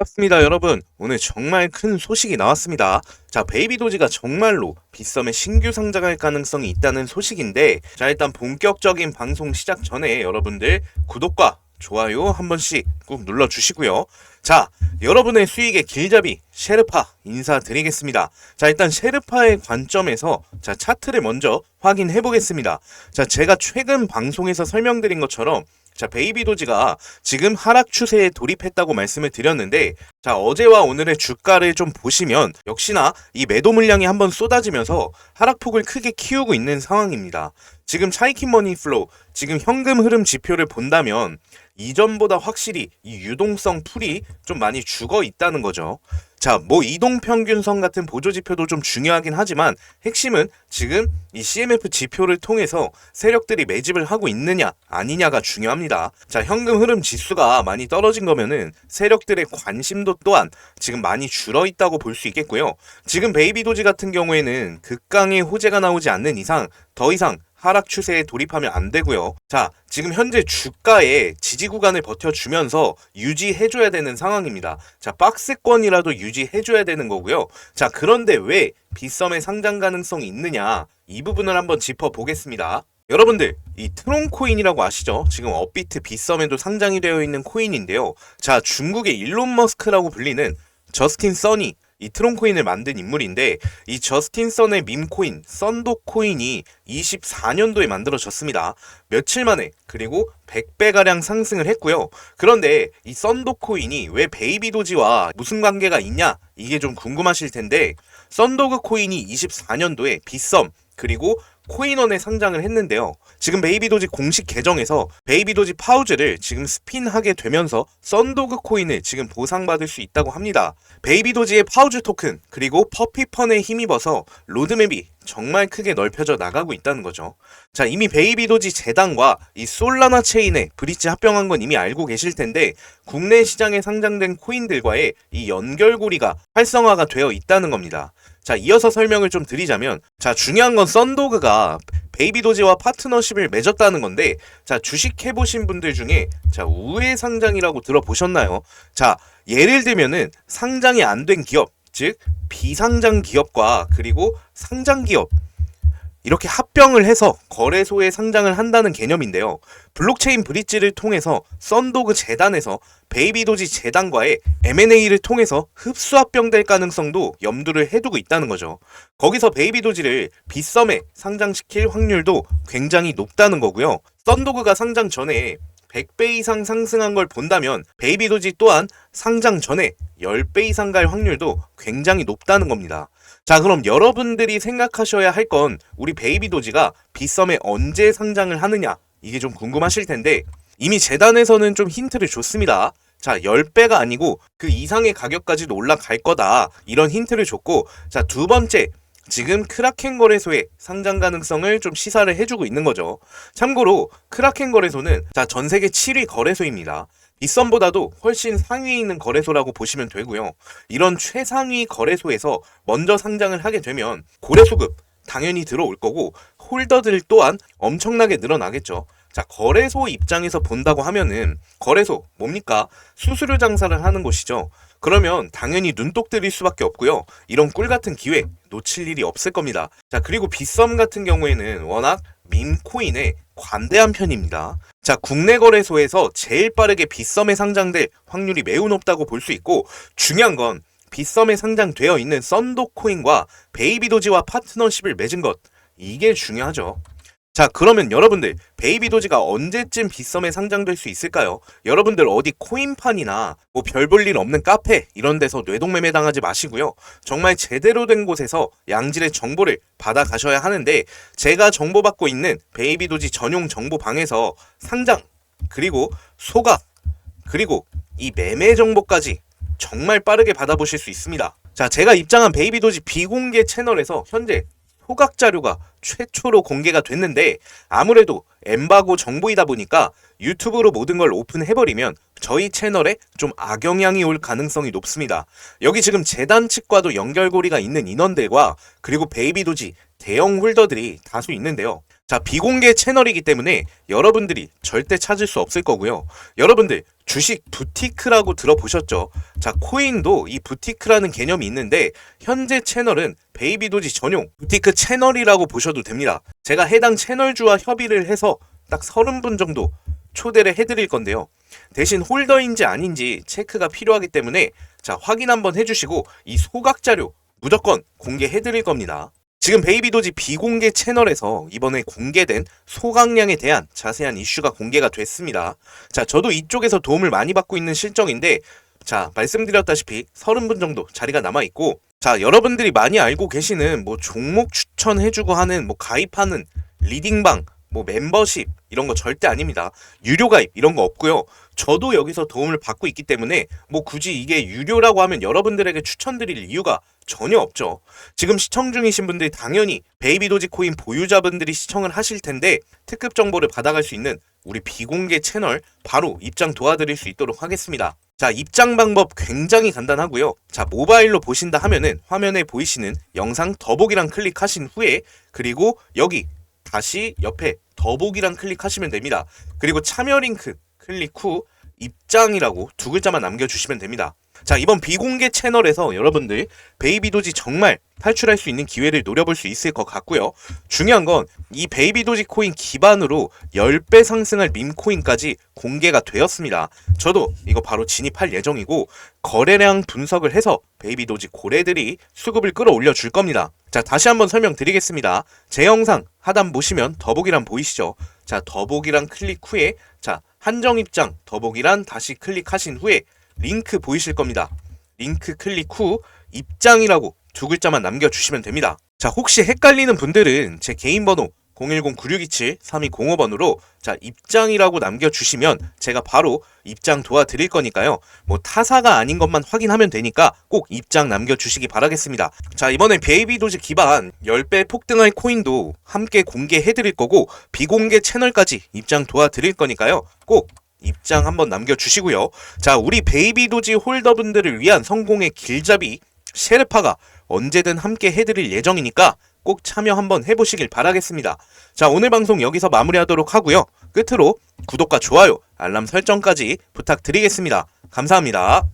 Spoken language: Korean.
반갑습니다 여러분. 오늘 정말 큰 소식이 나왔습니다. 자 베이비 도지가 정말로 빗썸에 신규 상장할 가능성이 있다는 소식인데 자 일단 본격적인 방송 시작 전에 여러분들 구독과 좋아요 한 번씩 꾹 눌러주시고요. 자 여러분의 수익의 길잡이 셰르파 인사드리겠습니다. 자 일단 셰르파의 관점에서 자 차트를 먼저 확인해 보겠습니다. 자 제가 최근 방송에서 설명드린 것처럼 자, 베이비 도지가 지금 하락 추세에 돌입했다고 말씀을 드렸는데, 자, 어제와 오늘의 주가를 좀 보시면, 역시나 이 매도 물량이 한번 쏟아지면서 하락폭을 크게 키우고 있는 상황입니다. 지금 차이킨 머니 플로우, 지금 현금 흐름 지표를 본다면, 이전보다 확실히 이 유동성 풀이 좀 많이 죽어 있다는 거죠. 자, 뭐 이동 평균선 같은 보조 지표도 좀 중요하긴 하지만 핵심은 지금 이 CMF 지표를 통해서 세력들이 매집을 하고 있느냐 아니냐가 중요합니다. 자, 현금 흐름 지수가 많이 떨어진 거면은 세력들의 관심도 또한 지금 많이 줄어 있다고 볼 수 있겠고요. 지금 베이비 도지 같은 경우에는 극강의 호재가 나오지 않는 이상 더 이상 하락 추세에 돌입하면 안 되고요. 자, 지금 현재 주가의 지지 구간을 버텨주면서 유지해줘야 되는 상황입니다. 자, 박스권이라도 유지해줘야 되는 거고요. 자, 그런데 왜 빗썸의 상장 가능성이 있느냐? 이 부분을 한번 짚어보겠습니다. 여러분들, 이 트론 코인이라고 아시죠? 지금 업비트 빗썸에도 상장이 되어 있는 코인인데요. 자, 중국의 일론 머스크라고 불리는 저스틴 써니, 이 트론 코인을 만든 인물인데 이 저스틴 선의 밈 코인 썬도 코인이 24년도에 만들어졌습니다. 며칠 만에 그리고 100배 가량 상승을 했고요. 그런데 이 썬도 코인이 왜 베이비 도지와 무슨 관계가 있냐? 이게 좀 궁금하실 텐데 썬도그 코인이 24년도에 빗썸 그리고 코인원에 상장을 했는데요. 지금 베이비도지 공식 계정에서 베이비도지 파우즈를 지금 스핀하게 되면서 썬도그 코인을 지금 보상받을 수 있다고 합니다. 베이비도지의 파우즈 토큰 그리고 퍼피펀에 힘입어서 로드맵이 정말 크게 넓혀져 나가고 있다는 거죠. 자, 이미 베이비도지 재단과 이 솔라나 체인에 브릿지 합병한 건 이미 알고 계실 텐데 국내 시장에 상장된 코인들과의 이 연결고리가 활성화가 되어 있다는 겁니다. 자, 이어서 설명을 좀 드리자면, 자, 중요한 건 썬도그가 베이비도지와 파트너십을 맺었다는 건데, 자, 주식 해보신 분들 중에, 자, 우회 상장이라고 들어보셨나요? 자, 예를 들면은 상장이 안 된 기업, 즉, 비상장 기업과 그리고 상장 기업, 이렇게 합병을 해서 거래소에 상장을 한다는 개념인데요. 블록체인 브릿지를 통해서 썬도그 재단에서 베이비도지 재단과의 M&A를 통해서 흡수 합병될 가능성도 염두를 해두고 있다는 거죠. 거기서 베이비도지를 빗썸에 상장시킬 확률도 굉장히 높다는 거고요. 썬도그가 상장 전에 100배 이상 상승한 걸 본다면 베이비도지 또한 상장 전에 10배 이상 갈 확률도 굉장히 높다는 겁니다. 자, 그럼 여러분들이 생각하셔야 할 건 우리 베이비도지가 빗썸에 언제 상장을 하느냐 이게 좀 궁금하실 텐데 이미 재단에서는 좀 힌트를 줬습니다. 자, 10배가 아니고 그 이상의 가격까지도 올라갈 거다. 이런 힌트를 줬고 자, 두 번째 지금 크라켄 거래소의 상장 가능성을 좀 시사를 해주고 있는 거죠. 참고로 크라켄 거래소는 자, 전 세계 7위 거래소입니다. 빗썸보다도 훨씬 상위에 있는 거래소라고 보시면 되고요. 이런 최상위 거래소에서 먼저 상장을 하게 되면 고래소급 당연히 들어올 거고 홀더들 또한 엄청나게 늘어나겠죠. 자, 거래소 입장에서 본다고 하면은 거래소 뭡니까? 수수료 장사를 하는 곳이죠. 그러면 당연히 눈독 들일 수밖에 없고요. 이런 꿀 같은 기회 놓칠 일이 없을 겁니다. 자, 그리고 빗썸 같은 경우에는 워낙 밈코인에 관대한 편입니다. 자, 국내 거래소에서 제일 빠르게 빗썸에 상장될 확률이 매우 높다고 볼 수 있고 중요한 건 빗썸에 상장되어 있는 썬도 코인과 베이비도지와 파트너십을 맺은 것 이게 중요하죠. 자, 그러면 여러분들 베이비도지가 언제쯤 빗썸에 상장될 수 있을까요? 여러분들 어디 코인판이나 뭐 별 볼 일 없는 카페 이런 데서 뇌동매매 당하지 마시고요. 정말 제대로 된 곳에서 양질의 정보를 받아 가셔야 하는데 제가 정보받고 있는 베이비도지 전용 정보방에서 상장 그리고 소각 그리고 이 매매 정보까지 정말 빠르게 받아보실 수 있습니다. 자, 제가 입장한 베이비도지 비공개 채널에서 현재 소각 자료가 최초로 공개가 됐는데 아무래도 엠바고 정보이다 보니까 유튜브로 모든 걸 오픈해버리면 저희 채널에 좀 악영향이 올 가능성이 높습니다. 여기 지금 재단 측과도 연결고리가 있는 인원들과 그리고 베이비도지 대형 홀더들이 다수 있는데요. 자, 비공개 채널이기 때문에 여러분들이 절대 찾을 수 없을 거고요. 여러분들 주식 부티크라고 들어보셨죠? 자, 코인도 이 부티크라는 개념이 있는데 현재 채널은 베이비도지 전용 부티크 채널이라고 보셔도 됩니다. 제가 해당 채널주와 협의를 해서 딱 30분 정도 초대를 해드릴 건데요. 대신 홀더인지 아닌지 체크가 필요하기 때문에 자, 확인 한번 해주시고 이 소각 자료 무조건 공개해드릴 겁니다. 지금 베이비도지 비공개 채널에서 이번에 공개된 소각량에 대한 자세한 이슈가 공개가 됐습니다. 자, 저도 이쪽에서 도움을 많이 받고 있는 실정인데, 자, 말씀드렸다시피 30분 정도 자리가 남아있고, 자, 여러분들이 많이 알고 계시는 뭐 종목 추천해주고 하는 뭐 가입하는 리딩방, 뭐 멤버십, 이런 거 절대 아닙니다. 유료 가입, 이런 거 없고요. 저도 여기서 도움을 받고 있기 때문에 뭐 굳이 이게 유료라고 하면 여러분들에게 추천드릴 이유가 전혀 없죠. 지금 시청 중이신 분들이 당연히 베이비 도지 코인 보유자분들이 시청을 하실 텐데 특급 정보를 받아갈 수 있는 우리 비공개 채널 바로 입장 도와드릴 수 있도록 하겠습니다. 자, 입장 방법 굉장히 간단하고요. 자, 모바일로 보신다 하면은 화면에 보이시는 영상 더보기란 클릭하신 후에 그리고 여기 다시 옆에 더보기란 클릭하시면 됩니다. 그리고 참여 링크 클릭 후 입장이라고 두 글자만 남겨주시면 됩니다. 자, 이번 비공개 채널에서 여러분들 베이비도지 정말 탈출할 수 있는 기회를 노려볼 수 있을 것 같고요. 중요한 건 이 베이비도지 코인 기반으로 10배 상승할 밈코인까지 공개가 되었습니다. 저도 이거 바로 진입할 예정이고 거래량 분석을 해서 베이비도지 고래들이 수급을 끌어올려 줄 겁니다. 자, 다시 한번 설명드리겠습니다. 제 영상 하단 보시면 더보기란 보이시죠? 자, 더보기란 클릭 후에 자, 한정 입장 더보기란 다시 클릭하신 후에 링크 보이실 겁니다. 링크 클릭 후 입장이라고 두 글자만 남겨주시면 됩니다. 자, 혹시 헷갈리는 분들은 제 개인 번호 010-9627-3205번으로 자, 입장이라고 남겨주시면 제가 바로 입장 도와드릴 거니까요. 뭐 타사가 아닌 것만 확인하면 되니까 꼭 입장 남겨주시기 바라겠습니다. 자, 이번에 베이비도즈 기반 10배 폭등할 코인도 함께 공개해드릴 거고 비공개 채널까지 입장 도와드릴 거니까요. 꼭 입장 한번 남겨주시고요. 자, 우리 베이비 도지 홀더분들을 위한 성공의 길잡이 셰르파가 언제든 함께 해드릴 예정이니까 꼭 참여 한번 해보시길 바라겠습니다. 자, 오늘 방송 여기서 마무리하도록 하고요. 끝으로 구독과 좋아요, 알람 설정까지 부탁드리겠습니다. 감사합니다.